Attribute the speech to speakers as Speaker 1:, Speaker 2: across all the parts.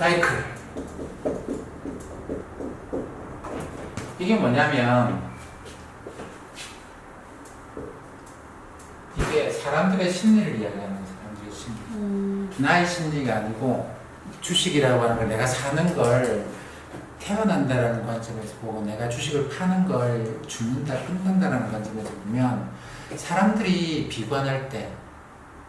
Speaker 1: 사이클. 이게 뭐냐면 이게 사람들의 심리를 이야기하는 거예요. 사람들의 심리.
Speaker 2: 음,
Speaker 1: 나의 심리가 아니고 주식이라고 하는 걸 내가 사는 걸 태어난다라는 관점에서 보고 내가 주식을 파는 걸 죽는다 끊는다라는 관점에서 보면 사람들이 비관할 때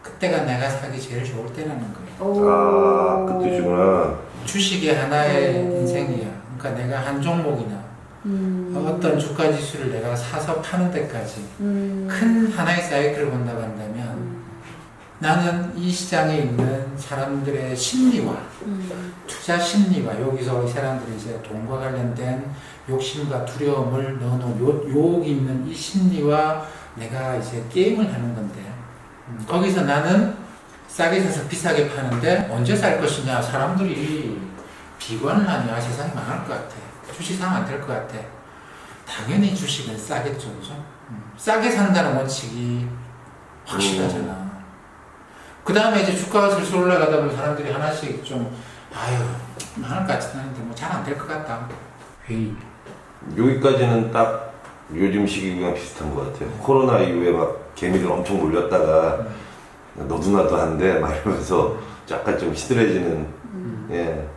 Speaker 1: 그때가 내가 사기 제일 좋을 때라는 거예요.
Speaker 2: 오.
Speaker 3: 아, 그 뜻이구나.
Speaker 1: 주식이 하나의
Speaker 2: 오.
Speaker 1: 인생이야. 그러니까 내가 한 종목이나
Speaker 2: 음,
Speaker 1: 어떤 주가 지수를 내가 사서 파는 데까지
Speaker 2: 음,
Speaker 1: 큰 하나의 사이클을 본다고 한다면
Speaker 2: 음,
Speaker 1: 나는 이 시장에 있는 사람들의 심리와
Speaker 2: 음,
Speaker 1: 투자 심리와 여기서 이 사람들이 이제 돈과 관련된 욕심과 두려움을 넣어놓은 요, 유혹이 있는 이 심리와 내가 이제 게임을 하는 건데 음, 거기서 나는 싸게 사서 비싸게 파는데 언제 살 것이냐. 사람들이 비관을 하냐 세상이 망할 것 같아. 주식 사면 안될 것 같아. 당연히 주식은 싸겠죠 그죠. 음, 싸게 산다는 원칙이 확실하잖아. 그 다음에 이제 주가가 슬슬 올라가다 보면 사람들이 하나씩 좀 아유 망할 것 같진 않은데 뭐 잘 안 될 것 같다. 회의.
Speaker 3: 여기까지는 딱 요즘 시기랑 비슷한 것 같아요. 코로나 이후에 막 개미들 엄청 몰렸다가 너도나도 한데 막 이러면서 약간 좀 시들해지는
Speaker 2: 음.
Speaker 3: 예.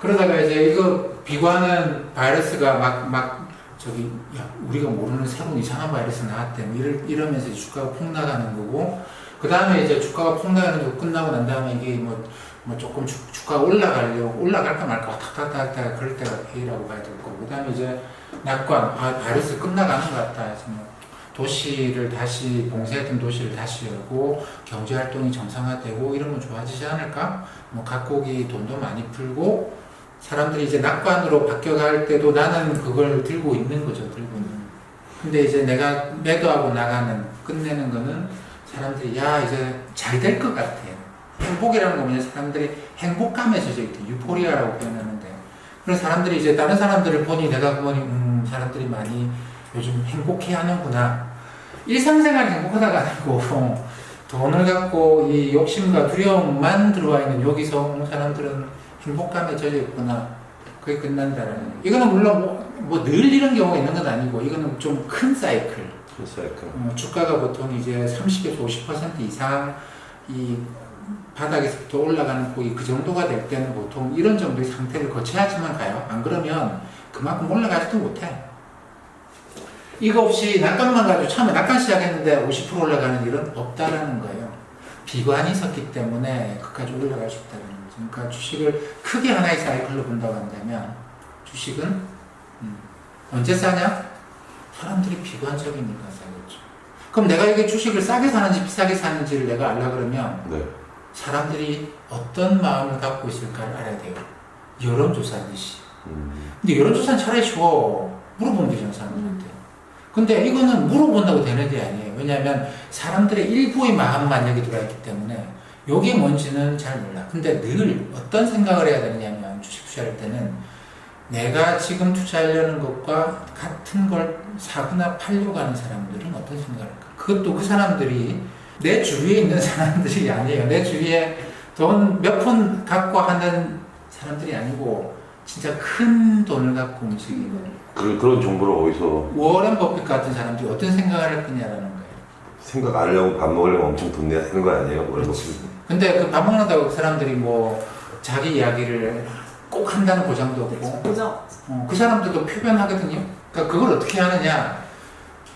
Speaker 1: 그러다가 이제 이거 비관은 바이러스가 막, 막, 저기, 야, 우리가 모르는 새로운 이상한 바이러스 나왔대. 뭐 이러, 이러면서 주가가 폭 나가는 거고, 그 다음에 이제 주가가 폭 나가는 거 끝나고 난 다음에 이게 뭐, 뭐 조금 주, 주가가 올라가려고, 올라갈까 말까 왔다 갔다 왔다 그럴 때가 회의라고 봐야 될 거고, 그 다음에 이제 낙관, 아, 바이러스 끝나가는 것 같다. 해서 뭐 도시를 다시, 봉쇄했던 도시를 다시 열고, 경제 활동이 정상화되고, 이러면 좋아지지 않을까? 뭐 각국이 돈도 많이 풀고, 사람들이 이제 낙관으로 바뀌어갈 때도 나는 그걸 들고 있는 거죠, 들고 있는. 근데 이제 내가 매도하고 나가는, 끝내는 거는 사람들이, 야, 이제 잘 될 것 같아. 행복이라는 거 뭐냐, 사람들이 행복감에 젖어 있대. 유포리아라고 표현하는데. 그래서 사람들이 이제 다른 사람들을 보니 내가 보니, 음, 사람들이 많이 요즘 행복해 하는구나. 일상생활이 행복하다가 아니고, 돈을 갖고 이 욕심과 두려움만 들어와 있는 여기서 온 사람들은 행복감에 젖어 있구나. 그게 끝난다라는. 거예요. 이거는 물론 뭐늘 이런 경우가 있는 건 아니고 이거는 좀 큰 사이클.
Speaker 3: 사이클.
Speaker 1: 어, 주가가 보통 이제 30에서 50% 이상 이 바닥에서부터 올라가는 폭이 그 정도가 될 때는 보통 이런 정도의 상태를 거쳐야지만 가요. 안 그러면 그만큼 올라가지도 못해. 이거 없이 낙관만 가지고 처음에 낙관 시작했는데 50% 올라가는 일은 없다라는 거예요. 비관이 있었기 때문에 끝까지 올라갈 수 있다는 거죠. 그러니까 주식을 크게 하나의 사이클로 본다고 한다면 주식은 음, 언제 싸냐? 사람들이 비관적이니까 싸겠죠. 그럼 내가 이게 주식을 싸게 사는지 비싸게 사는지를 내가 알라 그러면
Speaker 3: 네.
Speaker 1: 사람들이 어떤 마음을 갖고 있을까를 알아야 돼요. 여론조사듯이.
Speaker 3: 음.
Speaker 1: 근데 여론조사는 차라리 쉬워. 물어보면 되잖아, 사람들한테. 근데 이거는 물어본다고 되는 게 아니에요. 왜냐하면 사람들의 일부의 마음만 여기 들어있기 때문에 이게 뭔지는 잘 몰라. 근데 늘 어떤 생각을 해야 되느냐면 주식 투자할 때는 내가 지금 투자하려는 것과 같은 걸 사거나 팔려고 하는 사람들은 어떤 생각을 할까? 그것도 그 사람들이 내 주위에 있는 사람들이 아니에요. 내 주위에 돈 몇 푼 갖고 하는 사람들이 아니고 진짜 큰 돈을 갖고 움직이는
Speaker 3: 그, 그런 정보를 어디서
Speaker 1: 워렌 버핏 같은 사람들이 어떤 생각을 할 거냐라는 거예요.
Speaker 3: 생각 안 하려고 밥 먹으려면 엄청 돈 내야 되는 거 아니에요? 원래 뭐
Speaker 1: 근데 그 밥 먹는다고 그 사람들이 뭐 자기 이야기를 꼭 한다는 보장도 없고
Speaker 2: 그죠?
Speaker 1: 어, 그 사람들도 표현하거든요. 그러니까 그걸 어떻게 하느냐?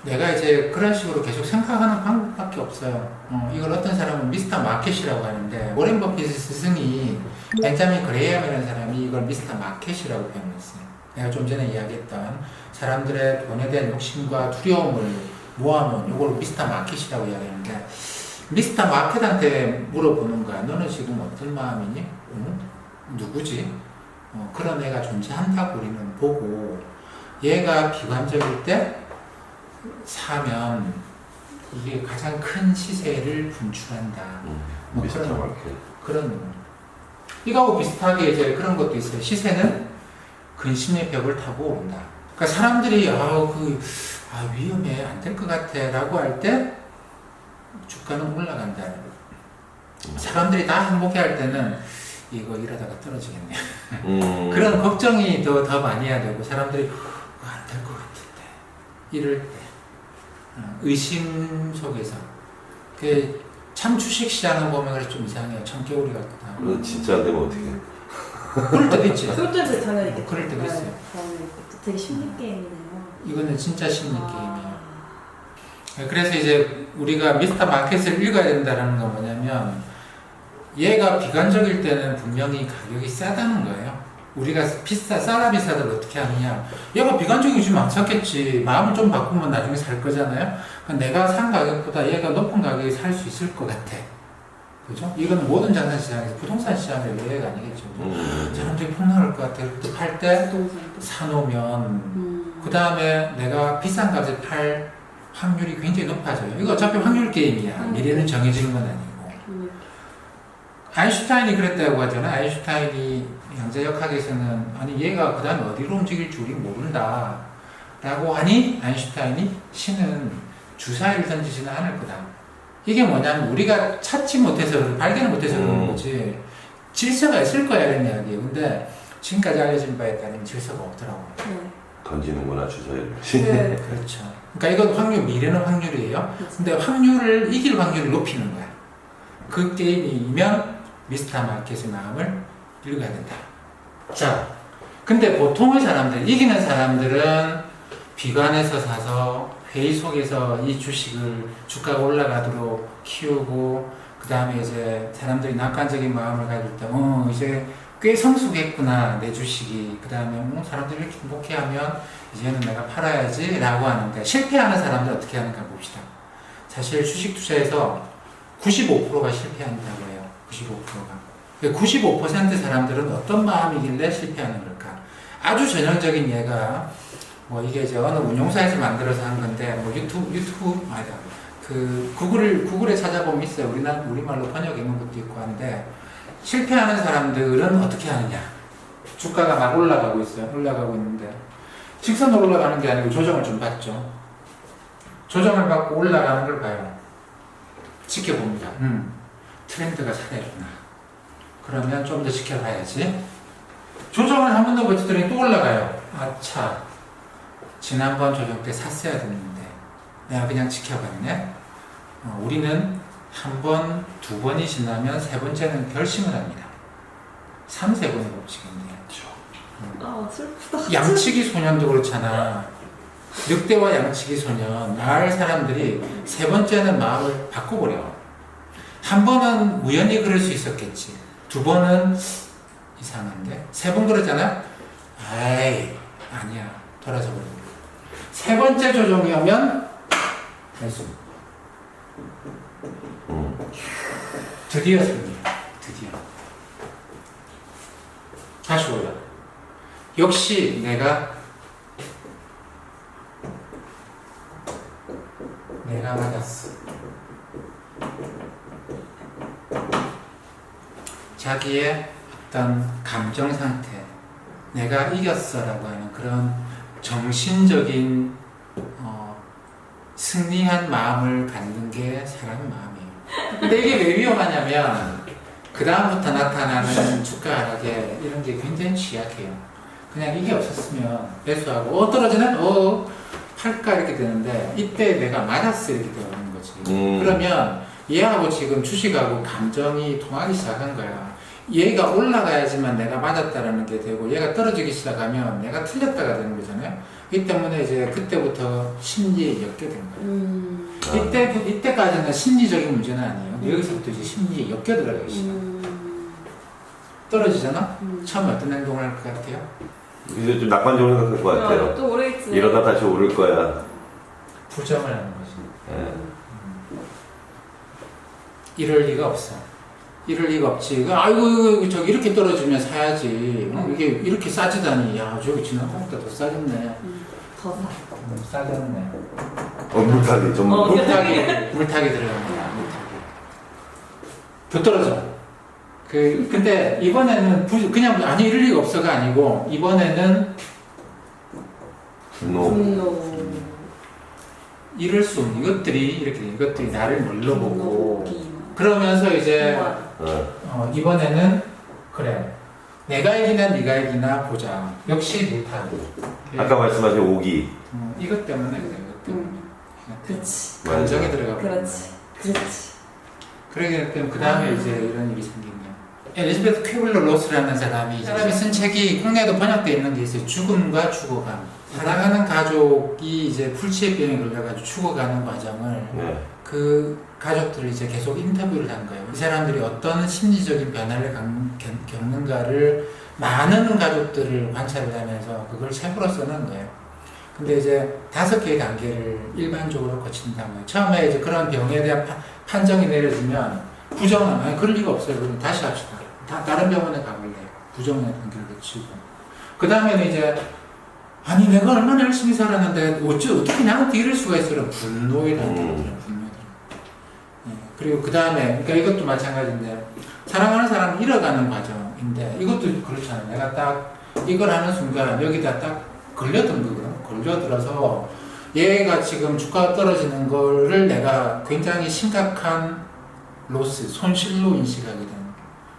Speaker 1: 내가 이제 그런 식으로 계속 생각하는 방법밖에 없어요. 어, 이걸 어떤 사람은 미스터 마켓이라고 하는데 워렌 버핏의 스승이 벤자민 그레이엄이라는 사람이 이걸 미스터 마켓이라고 표현했어요. 내가 좀 전에 이야기했던 사람들의 돈에 대한 욕심과 두려움을 모아놓은 이걸 미스터 마켓이라고 이야기하는데 미스터 마켓한테 물어보는 거야. 너는 지금 어떤 마음이니? 응? 누구지? 어, 그런 애가 존재한다고 우리는 보고 얘가 비관적일 때 사면 이게 가장 큰 시세를 분출한다.
Speaker 3: 음,
Speaker 1: 뭐
Speaker 3: 미스터
Speaker 1: 그런- 이거하고 비슷하게 이제 그런 것도 있어요. 시세는 근심의 벽을 타고 오른다. 그러니까 사람들이 아그 아, 위험해 안 될 것 같아라고 할 때 주가는 올라간다. 사람들이 다 행복해 할 때는 이거 이러다가 떨어지겠네.
Speaker 3: 음.
Speaker 1: 그런 걱정이 더, 더 많이 해야 되고 사람들이 안 될 것 같은데 이럴 때 어, 의심 속에서 그 참 주식 시장을 보면 그래서 좀 이상해요. 청개구리 같기도 하고
Speaker 3: 그거 진짜 안 되면 어떡해.
Speaker 1: 그럴 때도 있지.
Speaker 2: 그럴 때도 당연히 있겠죠.
Speaker 1: 그럴 때도 있어요.
Speaker 2: 당연히 있겠죠. 되게 심리 게임이네요.
Speaker 1: 이거는 진짜 심리
Speaker 2: 아.
Speaker 1: 게임이에요. 그래서 이제 우리가 미스터 마켓을 읽어야 된다는 건 뭐냐면 얘가 비관적일 때는 분명히 가격이 싸다는 거예요. 우리가 비싸 싸다 비싸다를 어떻게 하느냐? 얘가 비관적이지면 안 샀겠지. 마음을 좀 바꾸면 나중에 살 거잖아요. 그러니까 내가 산 가격보다 얘가 높은 가격에 살 수 있을 것 같아. 그죠? 이건 모든 자산 시장에서 부동산 시장의 예외가 아니겠죠.
Speaker 3: 음.
Speaker 1: 사람들이 폭락할 것 같아. 그때 팔 때. 사놓으면
Speaker 2: 음.
Speaker 1: 그 다음에 내가 비싼 값에 팔 확률이 굉장히 높아져요. 이거 어차피 확률 게임이야.
Speaker 2: 음.
Speaker 1: 미래는 정해지는 건 아니고.
Speaker 2: 음.
Speaker 1: 아인슈타인이 그랬다고 하잖아. 아인슈타인이 양자역학에서는 아니 얘가 그 다음에 어디로 움직일지 우리 모른다. 라고 하니 아인슈타인이 신은 주사위를 던지지는 않을 거다. 이게 뭐냐면 우리가 찾지 못해서 발견을 못해서 그런
Speaker 3: 음.
Speaker 1: 거지. 질서가 있을 거야 이런 이야기예요. 근데 지금까지 알려진 바에 따르면 질서가 없더라고.
Speaker 2: 네.
Speaker 3: 던지는구나 주사위를.
Speaker 2: 네.
Speaker 1: 그렇죠. 그러니까 이건 확률, 미래는 확률이에요. 근데 확률을 이길 확률을 높이는 거야. 그 게임이면 미스터 마켓의 마음을 읽어야 된다. 자, 근데 보통의 사람들, 이기는 사람들은 비관해서 사서 회의 속에서 이 주식을 주가가 올라가도록 키우고 그 다음에 이제 사람들이 낙관적인 마음을 가질 때, 어 이제 꽤 성숙했구나 내 주식이. 그 다음에 뭐 사람들이 이렇게 행복해하면 이제는 내가 팔아야지 라고 하는데 실패하는 사람들 어떻게 하는가 봅시다. 사실 주식 투자에서 95%가 실패한다고. 95%가. 95% 사람들은 어떤 마음이길래 실패하는 걸까? 아주 전형적인 예가 뭐 이게 이제 어느 운용사에서 만들어서 한 건데 뭐 유튜브 유튜브 아니다. 그 구글을 구글에 찾아보면 있어요. 우리나 우리말로 번역 있는 것도 있고 한데 실패하는 사람들은 어떻게 하느냐? 주가가 막 올라가고 있어요. 올라가고 있는데 직선으로 올라가는 게 아니고 조정을 좀 받죠. 조정을 받고 올라가는 걸 봐요. 지켜봅니다. 음, 트렌드가 살아있구나. 그러면 좀 더 지켜봐야지. 조정을 한 번 더 버티더니 또 올라가요. 아차. 지난번 조정 때 샀어야 됐는데 내가 그냥 지켜봤네. 어, 우리는 한 번, 두 번이 지나면 세 번째는 결심을 합니다. 3, 세 번의 법칙인데요.
Speaker 2: 아 슬프다.
Speaker 1: 양치기 소년도 그렇잖아. 늑대와 양치기 소년, 마을 사람들이 세 번째는 마음을 바꿔버려. 한 번은 우연히 그럴 수 있었겠지. 두 번은 이상한데? 세 번 그러잖아? 아이, 아니야. 돌아서 버려. 세 번째 조정이면 매수.
Speaker 3: 음.
Speaker 1: 드디어 승리. 드디어. 다시 올라. 역시 내가 내가 맞았어. 자기의 어떤 감정 상태, 내가 이겼어라고 하는 그런 정신적인 어, 승리한 마음을 갖는 게 사람의 마음이에요. 근데 이게 왜 위험하냐면 그 다음부터 나타나는 주가 하락에 이런 게 굉장히 취약해요. 그냥 이게 없었으면 매수하고 어 떨어지네 어 팔까 이렇게 되는데 이때 내가 맞았어 이렇게 되는 거지.
Speaker 3: 음.
Speaker 1: 그러면 얘하고 지금 주식하고 감정이 통하기 시작한 거야. 얘가 올라가야지만 내가 맞았다라는 게 되고 얘가 떨어지기 시작하면 내가 틀렸다가 되는 거잖아요. 이 때문에 이제 그때부터 심리에 엮게 된 거예요.
Speaker 2: 음.
Speaker 1: 이때 이때까지는 심리적인 문제는 아니에요. 여기서부터 이제 심리에 엮여 들어가기 시작.
Speaker 2: 음.
Speaker 1: 떨어지잖아.
Speaker 2: 음.
Speaker 1: 처음에 어떤 행동을 할 것 같아요?
Speaker 3: 이제 좀 낙관적으로 생각할 것 같아요.
Speaker 2: 또 오래겠지.
Speaker 3: 이러다 다시 오를 거야.
Speaker 1: 부정을 하는 거지.
Speaker 3: 예.
Speaker 1: 이럴 리가 없어. 이럴 리가 없지. 그, 아이고, 이거 저기 이렇게 떨어지면 사야지. 어, 이게 이렇게 싸지다니. 야, 저기 지난번보다 더 싸졌네.
Speaker 2: 음. 더 사.
Speaker 1: 음, 싸졌네.
Speaker 3: 어, 물타기 전문.
Speaker 2: 어.
Speaker 1: 물타기, 물타기 들어갑니다. 물타기. 더 떨어져. 그, 근데 이번에는 부- 그냥 아니 이럴 리가 없어가 아니고 이번에는
Speaker 3: 분노.
Speaker 2: 분노.
Speaker 1: 이럴 수 없는 이것들이 이렇게 돼. 이것들이 나를 눌러보고
Speaker 2: 분노,
Speaker 1: 그러면서 이제.
Speaker 3: 어.
Speaker 1: 어, 이번에는 그래. 내가 이기나 네가 이기나 보자. 역시 못하고.
Speaker 3: 아까 말씀하신 오기.
Speaker 1: 음, 이것 때문에 그래. 이것 때문에.
Speaker 2: 음. 그렇지.
Speaker 1: 감정이 들어가.
Speaker 2: 그렇지. 그렇지.
Speaker 1: 그러기 때문에 그 다음에 이제 이런 일이 생긴 거예요. 엘리자베트 퀴블러 로스라는 사람이 이 사람이 쓴 책이 국내에도 번역되어 있는 게 있어요. 죽음과 죽어감. 사랑하는 가족이 이제 풀치의 병에 걸려가지고 죽어가는 과정을
Speaker 3: 네.
Speaker 1: 그 가족들을 이제 계속 인터뷰를 한 거예요. 이 사람들이 어떤 심리적인 변화를 겪- 겪는가를 많은 가족들을 관찰을 하면서 그걸 책으로 써놓은 거예요. 근데 이제 다섯 개의 단계를 일반적으로 거친다는 거예요. 처음에 이제 그런 병에 대한 파- 판정이 내려지면 부정은 아니 그럴 리가 없어요. 그럼 다시 합시다. 다, 다른 병원에 가볼래요. 부정의 단계를 거치고. 그 다음에는 이제 아니 내가 얼마나 열심히 살았는데 어찌 어떻게 나한테 이럴 수가 있어? 이런 분노의 단계를
Speaker 3: 음.
Speaker 1: 그리고 그 다음에 그러니까 이것도 마찬가지인데 사랑하는 사람을 잃어가는 과정인데 이것도 그렇잖아요. 내가 딱 이걸 하는 순간 여기다 딱 걸려든 거거든. 걸려들어서 얘가 지금 주가가 떨어지는 거를 내가 굉장히 심각한 로스, 손실로 인식하게 되는.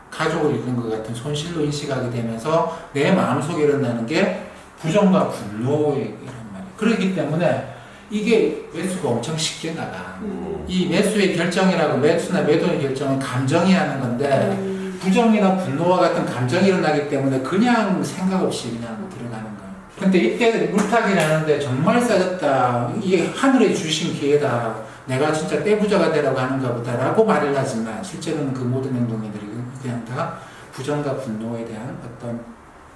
Speaker 1: 가족을 잃은 것 같은 손실로 인식하게 되면서 내 마음속에 일어나는 게 부정과 분노이란 말이에요. 그렇기 때문에 이게 매수가 엄청 쉽게 나가.
Speaker 3: 음.
Speaker 1: 이 매수의 결정이라고 매수나 매도의 결정은 감정이 하는 건데
Speaker 2: 음.
Speaker 1: 부정이나 분노와 같은 감정이 일어나기 때문에 그냥 생각 없이 그냥 들어가는 거예요. 근데 이때 물타기라는데 정말 싸졌다. 이게 하늘의 주신 기회다. 내가 진짜 떼부자가 되라고 하는가 보다라고 말을 하지만 실제로는 그 모든 행동들이 그냥 다 부정과 분노에 대한 어떤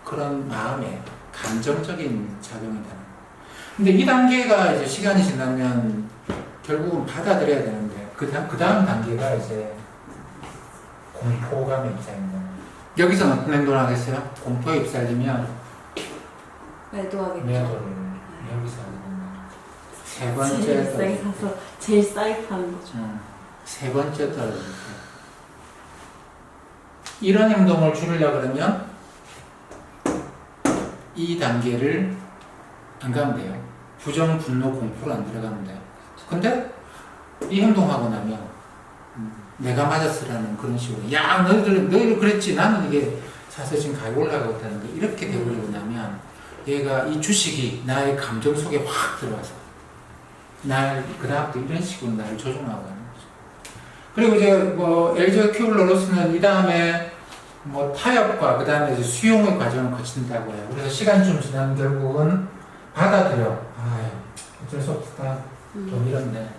Speaker 1: 그런 마음의 감정적인 작용이다. 근데 이 단계가 이제 시간이 지나면 결국은 받아들여야 되는데 그 다음, 그 다음 단계가 이제 공포감의 입장입니다. 여기서 어떤 행동을 하겠어요? 공포에 휩싸리면
Speaker 2: 매도하겠죠.
Speaker 1: 매도를 여기서. 세 번째
Speaker 2: 제일 싸게 사서 제일 싸게 파는 거죠.
Speaker 1: 음, 세 번째 떨어집니다. 이런 행동을 줄이려 그러면 이 단계를 안 가면 돼요. 부정, 분노, 공포로 안 들어가면 돼요. 근데 이 행동하고 나면 음, 내가 맞았으라는 그런 식으로 야 너희들 너희들 그랬지 나는 이게 사실 지금 가격 올라가고 있다는데 이렇게 되버리고 나면 얘가 이 주식이 나의 감정 속에 확 들어와서 날 그다음부터 이런 식으로 나를 조종하고 가는 거죠. 그리고 이제 뭐 LG 큐블러로스는 이 다음에 뭐 타협과 그 다음에 수용의 과정을 거친다고 해요. 그래서 시간 좀 지나면 결국은 받아들여. 아유 어쩔 수 없다. 돈
Speaker 2: 음.
Speaker 1: 잃었네.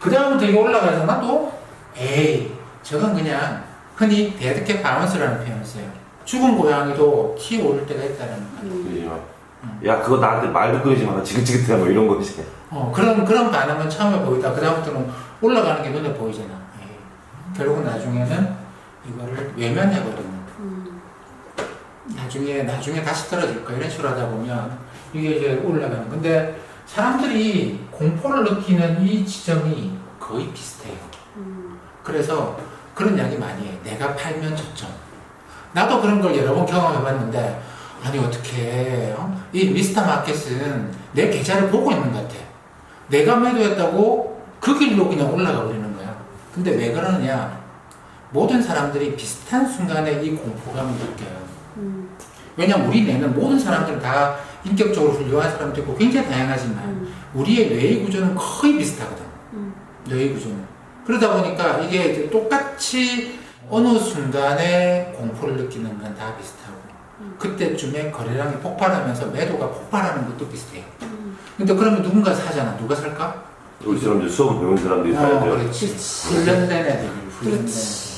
Speaker 1: 그 다음부터 이게 올라가잖아 또? 에이 저건 그냥 흔히 데드캣 바운스라는 표현을 써요. 죽은 고양이도 키 오를 때가 있다는 거예요.
Speaker 2: 음.
Speaker 1: 음.
Speaker 3: 야 그거 나한테 말도 끄지 마. 지긋지긋해 뭐 이런 거지.
Speaker 1: 어, 그런, 그런 반응은 처음에 보이다. 그다음부터는 올라가는 게 눈에 보이잖아. 에이, 결국은 나중에는 이거를 외면해버리는.
Speaker 2: 음.
Speaker 1: 나중에, 나중에 다시 떨어질 거 이런 식으로 하다 보면 이게 이제 올라가는. 근데 사람들이 공포를 느끼는 이 지점이 거의 비슷해요.
Speaker 2: 음.
Speaker 1: 그래서 그런 이야기 많이 해. 내가 팔면 저점. 나도 그런 걸 여러 번 경험해봤는데, 아니, 어떻게, 어? 이 미스터 마켓은 내 계좌를 보고 있는 것 같아. 내가 매도했다고 그 길로 그냥 올라가 버리는 거야. 근데 왜 그러느냐? 모든 사람들이 비슷한 순간에 이 공포감을 느껴요.
Speaker 2: 음.
Speaker 1: 왜냐면 우리 뇌는 모든 사람들은 다 인격적으로 훌륭한 사람도 있고 굉장히 다양하지만
Speaker 2: 음.
Speaker 1: 우리의 뇌의 구조는 거의 비슷하거든.
Speaker 2: 음.
Speaker 1: 뇌의 구조는. 그러다 보니까 이게 이제 똑같이 어느 순간에 공포를 느끼는 건 다 비슷하고
Speaker 2: 음.
Speaker 1: 그때쯤에 거래량이 폭발하면서 매도가 폭발하는 것도 비슷해요.
Speaker 2: 음.
Speaker 1: 근데 그러면 누군가 사잖아. 누가 살까?
Speaker 3: 우리처럼 이제 수업을 배운 사람들이
Speaker 1: 어,
Speaker 3: 사야죠.
Speaker 1: 그렇지.
Speaker 2: 그렇지.
Speaker 1: 훈련된 애들이 훈련된
Speaker 2: 그렇지.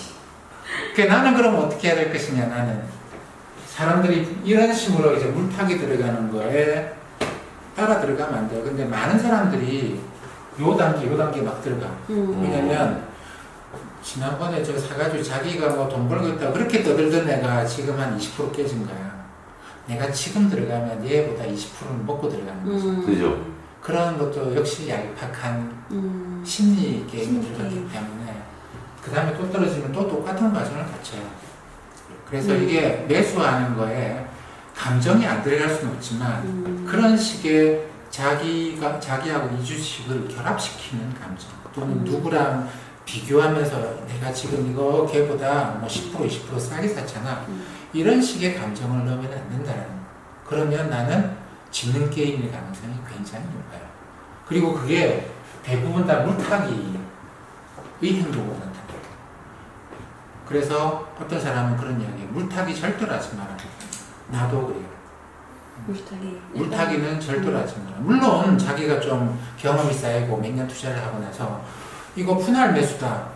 Speaker 1: 애들. 그 나는 그럼 어떻게 해야 될 것이냐 나는 사람들이 이런 식으로 이제 물타기 들어가는 거에 따라 들어가면 안 돼요. 근데 많은 사람들이 요 단계 요 단계 막 들어가.
Speaker 2: 음.
Speaker 1: 왜냐면 지난번에 저 사가지고 자기가 뭐 돈 벌고 있다 그렇게 떠들던 애가 지금 한 20% 깨진 거야. 내가 지금 들어가면 얘보다 20%는 먹고 들어가는 거지.
Speaker 2: 음.
Speaker 3: 그죠.
Speaker 1: 그런 것도 역시 얄팍한
Speaker 2: 음.
Speaker 1: 심리 게임을
Speaker 2: 심리
Speaker 1: 들었기
Speaker 2: 게임.
Speaker 1: 때문에 그 다음에 또 떨어지면 또 똑같은 과정을 거쳐요. 그래서
Speaker 2: 음.
Speaker 1: 이게 매수하는 거에 감정이 안 들어갈 수는 없지만
Speaker 2: 음.
Speaker 1: 그런 식의 자기가 자기하고 이 주식을 결합시키는 감정 또는
Speaker 2: 음.
Speaker 1: 누구랑 비교하면서 내가 지금 이거 걔보다 뭐 10% 20% 싸게 샀잖아.
Speaker 2: 음.
Speaker 1: 이런 식의 감정을 넣으면 안 된다는 거. 그러면 나는 지는 게임일 가능성이 굉장히 높아요. 그리고 그게 대부분 다 물타기의 행동으로. 그래서 어떤 사람은 그런 이야기해요. 물타기 절대로 하지 마라. 나도 그래요.
Speaker 2: 물타기.
Speaker 1: 물타기는 절대로 하지 마라. 물론 자기가 좀 경험이 쌓이고 몇 년 투자를 하고 나서 이거 분할 매수다.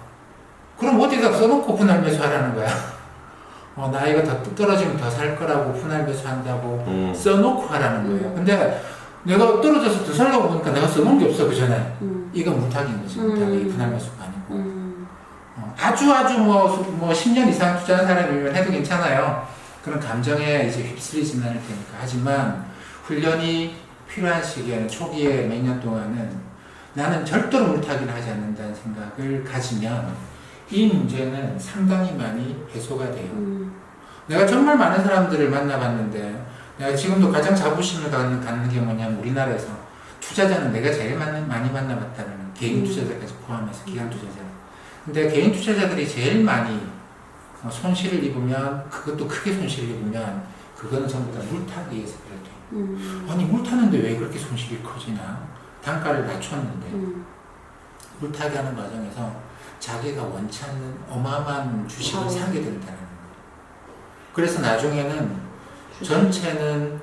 Speaker 1: 그럼 어디다 써놓고 분할 매수하라는 거야. 어, 나 이거 더 떨어지면 더 살 거라고 분할 매수한다고
Speaker 3: 음.
Speaker 1: 써놓고 하라는 거예요.
Speaker 2: 음.
Speaker 1: 근데 내가 떨어져서 더 살려고 보니까 내가 써놓은 게 없어, 그 전에.
Speaker 2: 음.
Speaker 1: 이건 물타기인 거지,
Speaker 2: 음.
Speaker 1: 물타기. 분할 매수가 아니고.
Speaker 2: 음.
Speaker 1: 어, 아주 아주 뭐, 수- 뭐 10년 이상 투자한 사람이면 해도 괜찮아요. 그런 감정에 이제 휩쓸리지는 않을 테니까. 하지만 훈련이 필요한 시기에는 초기에 몇 년 동안은 나는 절대로 물타기를 하지 않는다는 생각을 가지면 이 문제는 상당히 많이 해소가 돼요.
Speaker 2: 음.
Speaker 1: 내가 정말 많은 사람들을 만나봤는데 내가 지금도 가장 자부심을 갖는, 갖는 게 뭐냐면 우리나라에서 투자자는 내가 제일 많이, 많이 만나봤다는 개인
Speaker 2: 음.
Speaker 1: 투자자까지 포함해서 기관 투자자. 근데 개인 투자자들이 제일 많이 어, 손실을 입으면 그것도 크게 손실을 입으면 그거는 전부 다 물타기에서 비롯돼요.
Speaker 2: 음.
Speaker 1: 아니 물타는데 왜 그렇게 손실이 커지나? 단가를 낮췄는데
Speaker 2: 음.
Speaker 1: 물타기 하는 과정에서 자기가 원치 않는 어마어마한 주식을
Speaker 2: 어.
Speaker 1: 사게 된다는 거예요. 그래서 나중에는 전체는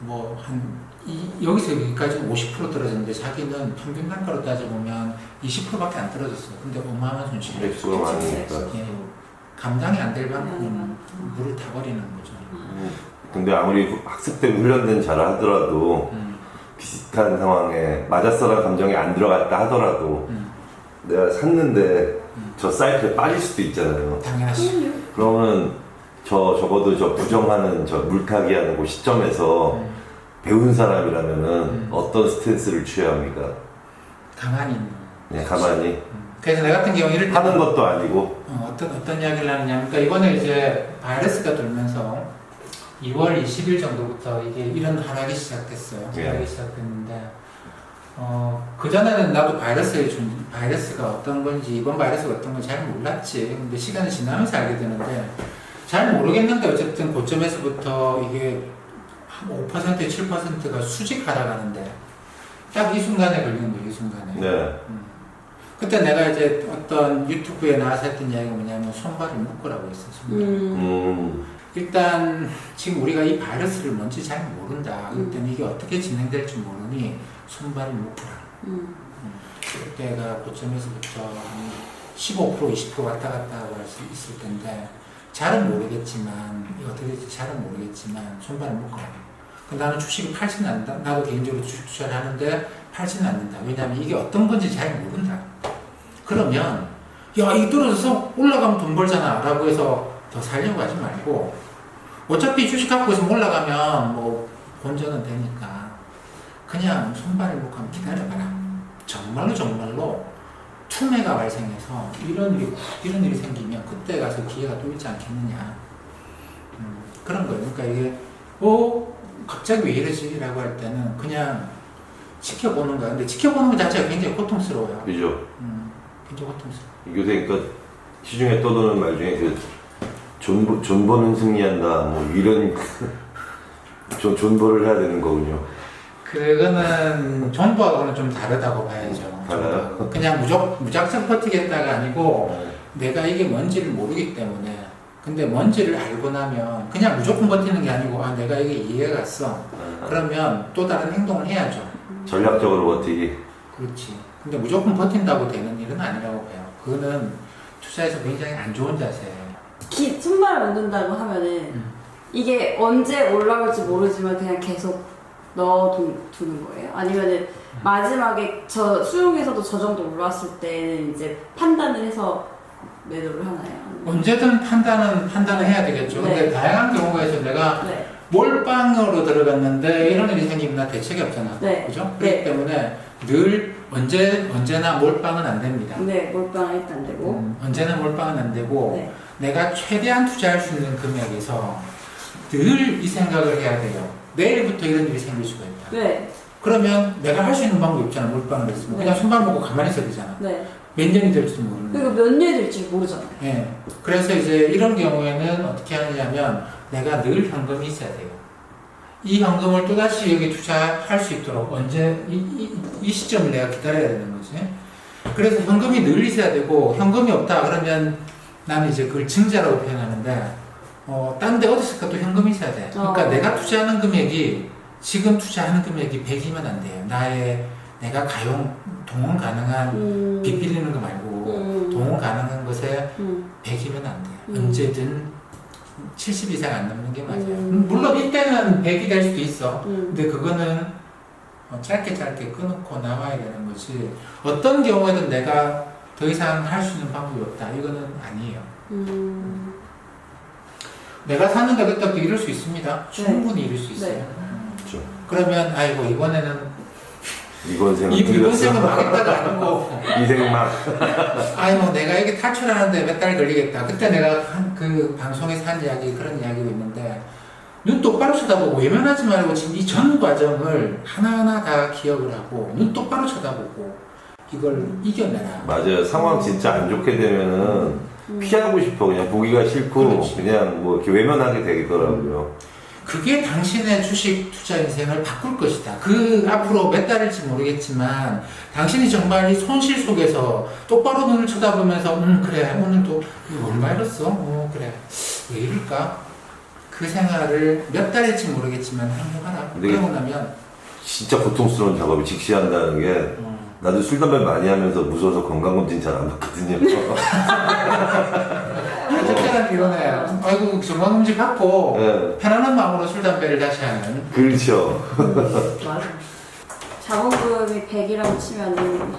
Speaker 1: 뭐 한 여기서 여기까지 50% 떨어졌는데 자기는 평균 단가로 따져보면 20%밖에 안 떨어졌어요. 근데 어마어마한 손실을
Speaker 3: 액수가 많으니까.
Speaker 1: 예, 감당이 안 될 만큼
Speaker 2: 음.
Speaker 1: 물을 타버리는 거죠.
Speaker 3: 음. 근데 아무리 학습되고 훈련된 자라 하더라도
Speaker 1: 음,
Speaker 3: 비슷한 상황에 맞았어라 감정이 안 들어갔다 하더라도
Speaker 1: 음,
Speaker 3: 내가 샀는데
Speaker 1: 음.
Speaker 3: 저 사이클에 빠질 수도 있잖아요.
Speaker 1: 당연하시.
Speaker 3: 그러면 저 적어도 저 부정하는 저 물타기하는 그 시점에서
Speaker 1: 음,
Speaker 3: 배운 사람이라면은
Speaker 1: 음.
Speaker 3: 어떤 스탠스를 취해야 합니까?
Speaker 1: 가만히 있는.
Speaker 3: 그냥 가만히
Speaker 1: 음. 그래서 내 같은 경우 이럴 때
Speaker 3: 하는 것도 아니고
Speaker 1: 어, 어떤 어떤 이야기를 하느냐. 그러니까 이번에 이제 바이러스가 돌면서 2월 20일 정도부터 이게 이런 하락이 시작됐어요.
Speaker 3: 예.
Speaker 1: 하락이 시작됐는데 어, 그 전에는 나도 바이러스의 준 바이러스가 어떤 건지 이번 바이러스가 어떤 건지 잘 몰랐지. 근데 시간이 지나면서 알게 되는데 잘 모르겠는데 어쨌든 고점에서부터 이게 한 5% 7%가 수직 하락하는데 딱 이 순간에 걸리는 거예요. 이 순간에.
Speaker 3: 네.
Speaker 1: 음. 그때 내가 이제 어떤 유튜브에 나와서 했던 이야기가 뭐냐면 손발을 묶으라고 했어. 손발.
Speaker 2: 음.
Speaker 3: 음.
Speaker 1: 일단 지금 우리가 이 바이러스를 뭔지 잘 모른다.
Speaker 2: 음.
Speaker 1: 그때는 이게 어떻게 진행될지 모르니 손발을 묶으라.
Speaker 2: 음.
Speaker 1: 그때가 고점에서부터 한 15% 20% 왔다 갔다 하고 할수 있을 텐데 잘은 모르겠지만 어떻게 될지 잘은 모르겠지만 손발을 묶어라. 그 나는 주식을 팔지는 않는다. 나도 개인적으로 주식 투자를 하는데 팔지는 않는다. 왜냐하면 이게 어떤 건지 잘 모른다. 그러면 야, 이 떨어져서 올라가면 돈 벌잖아. 라고 해서 더 살려고 하지 말고 어차피 주식 갖고 있으면 올라가면 뭐 본전은 되니까 그냥 손발을 한번 기다려봐라. 정말로 정말로 투매가 발생해서 이런 일이 이런 일이 생기면 그때 가서 기회가 또 있지 않겠느냐 음, 그런 거예요. 그러니까 이게 어 갑자기 왜 이러지 라고 할 때는 그냥 지켜보는 거야. 근데 지켜보는 것 자체가 굉장히 고통스러워요.
Speaker 3: 그죠?
Speaker 1: 음, 굉장히 고통스러워.
Speaker 3: 요새 그러니까 시중에 떠도는 말 중에 그 존버, 존버는 승리한다 뭐 이런 존, 존버를 해야 되는 거군요.
Speaker 1: 그거는 존버하고는 좀 다르다고 봐야죠.
Speaker 3: 달라요?
Speaker 1: 존버하고. 그냥 무적 무작정 버티겠다가 아니고 내가 이게 뭔지를 모르기 때문에 근데 뭔지를 알고 나면 그냥 무조건 버티는 게 아니고 아 내가 이게 이해가 갔어. 그러면 또 다른 행동을 해야죠.
Speaker 3: 전략적으로 버티기.
Speaker 1: 그렇지. 근데 무조건 버틴다고 되는 일은 아니라고 봐요. 그거는 투자에서 굉장히 안 좋은 자세예요.
Speaker 2: 기, 손발을 만든다고 하면은
Speaker 1: 음.
Speaker 2: 이게 언제 올라갈지 모르지만 그냥 계속 넣어두는 거예요? 아니면은 마지막에 저 수용에서도 저 정도 올라왔을 때는 이제 판단을 해서 매도를 하나요?
Speaker 1: 언제든 판단은 판단을 해야 되겠죠 근데
Speaker 2: 네.
Speaker 1: 다양한 경우가 있어 내가
Speaker 2: 네.
Speaker 1: 몰빵으로 들어갔는데 이런 일이 생기면 나 대책이 없잖아
Speaker 2: 네.
Speaker 1: 그죠?
Speaker 2: 네.
Speaker 1: 그렇기 때문에 늘 언제 언제나 몰빵은 안 됩니다
Speaker 2: 네, 몰빵은 일단 되고.
Speaker 1: 음, 언제나 몰빵은 안 되고
Speaker 2: 네.
Speaker 1: 내가 최대한 투자할 수 있는 금액에서 늘 이 생각을 해야 돼요. 내일부터 이런 일이 생길 수가 있다.
Speaker 2: 네.
Speaker 1: 그러면 내가 할 수 있는 방법이 없잖아. 있으면. 그냥
Speaker 2: 네.
Speaker 1: 손발 먹고 가만히 있어야 되잖아.
Speaker 2: 네.
Speaker 1: 몇 년이 될지도 모르는데.
Speaker 2: 그리고 몇 년이 될지 모르잖아요.
Speaker 1: 예. 그래서 이제 이런 경우에는 어떻게 하느냐면 내가 늘 현금이 있어야 돼요. 이 현금을 또다시 여기 투자할 수 있도록 언제 이, 이, 이 시점을 내가 기다려야 되는 거지. 그래서 현금이 늘 있어야 되고 현금이 없다 그러면 나는 이제 그걸 증자라고 표현하는데 어, 딴 데 어디서 가도 현금이 있어야 돼. 그러니까
Speaker 2: 어.
Speaker 1: 내가 투자하는 금액이 지금 투자하는 금액이 100이면 안 돼요. 나의 내가 가용 동원 가능한
Speaker 2: 음.
Speaker 1: 빚 빌리는 거 말고
Speaker 2: 음.
Speaker 1: 동원 가능한 것에
Speaker 2: 음.
Speaker 1: 100이면 안 돼요.
Speaker 2: 음.
Speaker 1: 언제든 70 이상 안 넘는 게 맞아요.
Speaker 2: 음.
Speaker 1: 물론 이때는 100이 될 수도 있어.
Speaker 2: 음.
Speaker 1: 근데 그거는 어, 짧게 짧게 끊고 나와야 되는 거지. 어떤 경우에든 내가 더 이상 할 수 있는 방법이 없다. 이거는 아니에요.
Speaker 2: 음.
Speaker 1: 내가 사는데 그때부터 이룰 수 있습니다. 충분히 이룰 수 있어요.
Speaker 2: 네.
Speaker 3: 그렇죠.
Speaker 1: 그러면 아이고 이번에는
Speaker 3: 이번 생은
Speaker 1: 이 이번. 생은 망했다가 아니고
Speaker 3: 이 생만.
Speaker 1: 아니 뭐 내가 이게 탈출하는데 몇 달 걸리겠다. 그때 내가 한 그 방송에서 한 이야기 그런 이야기가 있는데 눈 똑바로 쳐다보고 외면하지 말고 지금 이 전 과정을 하나하나 다 기억을 하고 눈 똑바로 쳐다보고 이걸 이겨내라.
Speaker 3: 맞아요. 상황 진짜 안 좋게 되면은
Speaker 2: 음.
Speaker 3: 피하고 싶어. 그냥 보기가 싫고
Speaker 1: 그렇지.
Speaker 3: 그냥뭐 이렇게 외면하게 되더라고요.
Speaker 1: 그게 당신의 주식 투자 인생을 바꿀 것이다. 그 앞으로 몇 달일지 모르겠지만 당신이 정말 이 손실 속에서 똑바로 눈을 쳐다보면서 음 그래 오늘도 얼마 잃었어? 어 그래 왜 이럴까? 그 생활을 몇 달일지 모르겠지만 행복하라.
Speaker 3: 근데
Speaker 1: 그러고 나면
Speaker 3: 진짜 고통스러운 작업이 직시한다는 게
Speaker 1: 음,
Speaker 3: 나도 술 담배 많이 하면서 무서워서 건강검진 잘 안 받거든요.
Speaker 1: 특별한 이러네. 아이고 건강검진 받고
Speaker 3: 네.
Speaker 1: 편안한 마음으로 술 담배를 다시 하는.
Speaker 3: 그렇죠.
Speaker 2: 맞아. 자본금이 100이라고 치면은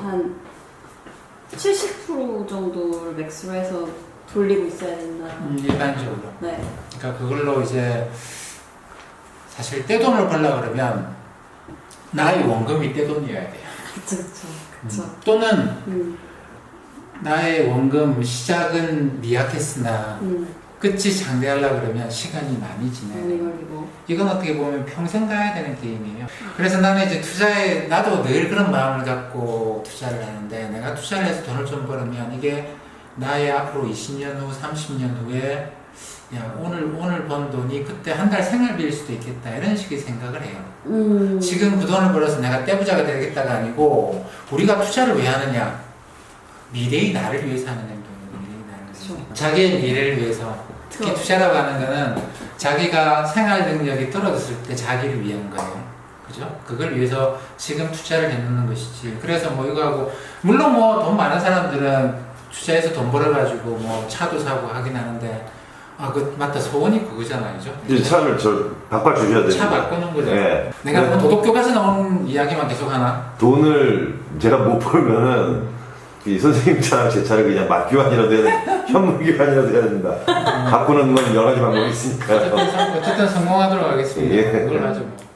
Speaker 2: 한70% 정도를 맥스로 해서 돌리고 있어야 된다.
Speaker 1: 음, 일반적으로.
Speaker 2: 네.
Speaker 1: 그러니까 그걸로 이제 사실 떼돈을 벌려 그러면 나의 원금이 떼돈이어야 돼요.
Speaker 2: 그쵸, 그쵸. 그쵸.
Speaker 1: 또는
Speaker 2: 음,
Speaker 1: 나의 원금 시작은 미약했으나
Speaker 2: 음,
Speaker 1: 끝이 장대하려 그러면 시간이 많이.
Speaker 2: 많이 걸리고.
Speaker 1: 이건 어떻게 보면 평생 가야 되는 게임이에요. 그래서 나는 이제 투자에 나도 늘 그런 마음을 갖고 투자를 하는데 내가 투자를 해서 돈을 좀 벌으면 이게 나의 앞으로 20년 후, 30년 후에 야 오늘 오늘 번 돈이 그때 한 달 생활비일 수도 있겠다 이런 식의 생각을 해요.
Speaker 2: 음.
Speaker 1: 지금 그 돈을 벌어서 내가 떼부자가 되겠다가 아니고 우리가 투자를 왜 하느냐? 미래의 나를 위해서 하는 행동이에요. 미래의 나를 위해서. 자기의 미래를 위해서 특히. 투자라고 하는 거는 자기가 생활 능력이 떨어졌을 때 자기를 위한 거예요. 그죠? 그걸 위해서 지금 투자를 해놓는 것이지. 그래서 뭐 이거 하고, 물론 뭐 돈 많은 사람들은 투자해서 돈 벌어가지고 뭐 차도 사고 하긴 하는데, 아, 그, 맞다. 소원이 그거잖아요. 그죠?
Speaker 3: 이제 차를 저 바꿔 주셔야 됩니다.
Speaker 1: 차 바꾸는 거죠.
Speaker 3: 네.
Speaker 1: 내가 뭐 도덕 교과서 나오는 이야기만 계속 하나?
Speaker 3: 돈을 제가 못 벌면은 이 선생님 차랑 제 차를 그냥 맞교환이라도 해야 돼. 현물교환이라도 해야 된다. 바꾸는 건 여러 가지 방법이 있으니까요.
Speaker 1: 어쨌든, 성공하도록 하겠습니다.
Speaker 3: 예.
Speaker 1: 그걸 하죠 뭐.